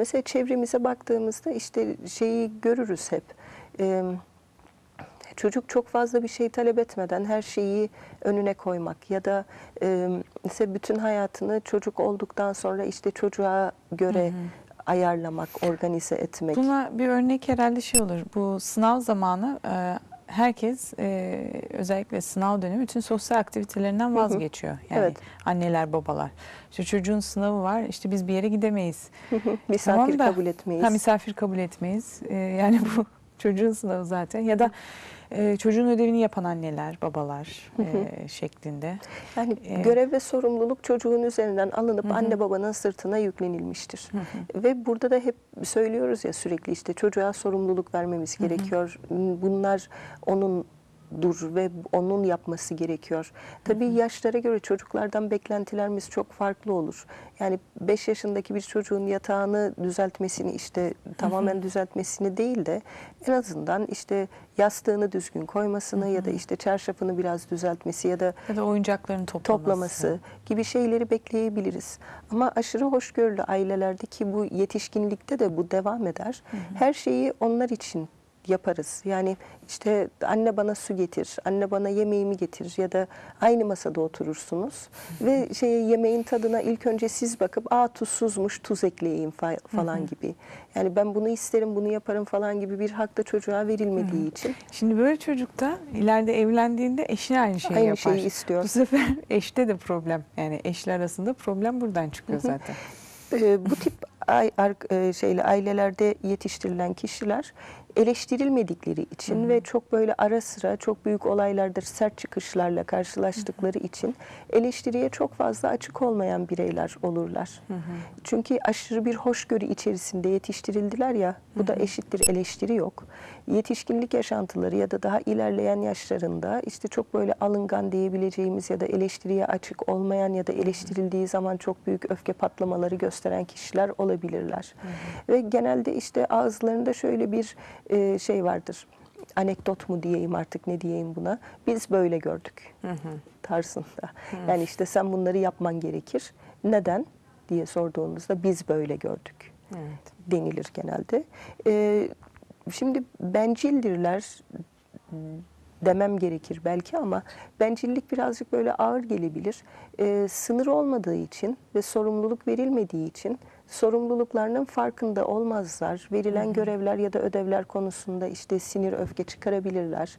mesela çevremize baktığımızda işte şeyi görürüz hep. Ee, çocuk çok fazla bir şey talep etmeden her şeyi önüne koymak ya da e, mesela bütün hayatını çocuk olduktan sonra işte çocuğa göre ayarlamak, organize etmek. Buna bir örnek herhalde şey olur. Bu sınav zamanı e, herkes e, özellikle sınav dönemi bütün sosyal aktivitelerinden vazgeçiyor. Yani Evet. anneler, babalar. İşte çocuğun sınavı var. işte biz bir yere gidemeyiz. misafir Tamam da- kabul etmeyiz. Ha, misafir kabul etmeyiz. E, yani bu çocuğun sınavı zaten. Ya da e, çocuğun ödevini yapan anneler, babalar e, şeklinde. Yani Ee, görev ve sorumluluk çocuğun üzerinden alınıp anne babanın sırtına yüklenilmiştir. Ve burada da hep söylüyoruz ya sürekli işte çocuğa sorumluluk vermemiz gerekiyor. Bunlar onun dur ve onun yapması gerekiyor. Tabii yaşlara göre çocuklardan beklentilerimiz çok farklı olur. Yani 5 yaşındaki bir çocuğun yatağını düzeltmesini işte tamamen düzeltmesini değil de en azından işte yastığını düzgün koymasını ya da işte çarşafını biraz düzeltmesi ya da Ya da oyuncaklarını toplaması. toplaması gibi şeyleri bekleyebiliriz. Ama aşırı hoşgörülü ailelerde ki bu yetişkinlikte de bu devam eder. Her şeyi onlar için yaparız. Yani işte anne bana su getir, anne bana yemeğimi getir ya da aynı masada oturursunuz ve şey yemeğin tadına ilk önce siz bakıp aa tuzsuzmuş tuz ekleyeyim fa- falan gibi. Yani ben bunu isterim, bunu yaparım falan gibi bir hak da çocuğa verilmediği için Şimdi böyle çocukta ileride evlendiğinde eşine aynı şeyi Aynı yapar. şeyi istiyor. Bu sefer eşte de problem. Yani eşler arasında problem buradan çıkıyor zaten. Ee, bu tip e, şeyle ailelerde yetiştirilen kişiler eleştirilmedikleri için ve çok böyle ara sıra çok büyük olaylarda sert çıkışlarla karşılaştıkları için eleştiriye çok fazla açık olmayan bireyler olurlar. Çünkü aşırı bir hoşgörü içerisinde yetiştirildiler ya bu da eşittir eleştiri yok. Yetişkinlik yaşantıları ya da daha ilerleyen yaşlarında işte çok böyle alıngan diyebileceğimiz ya da eleştiriye açık olmayan ya da eleştirildiği zaman çok büyük öfke patlamaları gösteren kişiler olabilirler. Ve genelde işte ağızlarında şöyle bir e, şey vardır. Anekdot mu diyeyim artık ne diyeyim buna. Biz böyle gördük tarzında. Yani işte sen bunları yapman gerekir. Neden diye sorduğunuzda biz böyle gördük Evet. denilir genelde. Ee, şimdi bencildirler demem gerekir belki ama bencillik birazcık böyle ağır gelebilir. Ee, sınır olmadığı için ve sorumluluk verilmediği için sorumluluklarının farkında olmazlar. Verilen görevler ya da ödevler konusunda işte sinir öfke çıkarabilirler.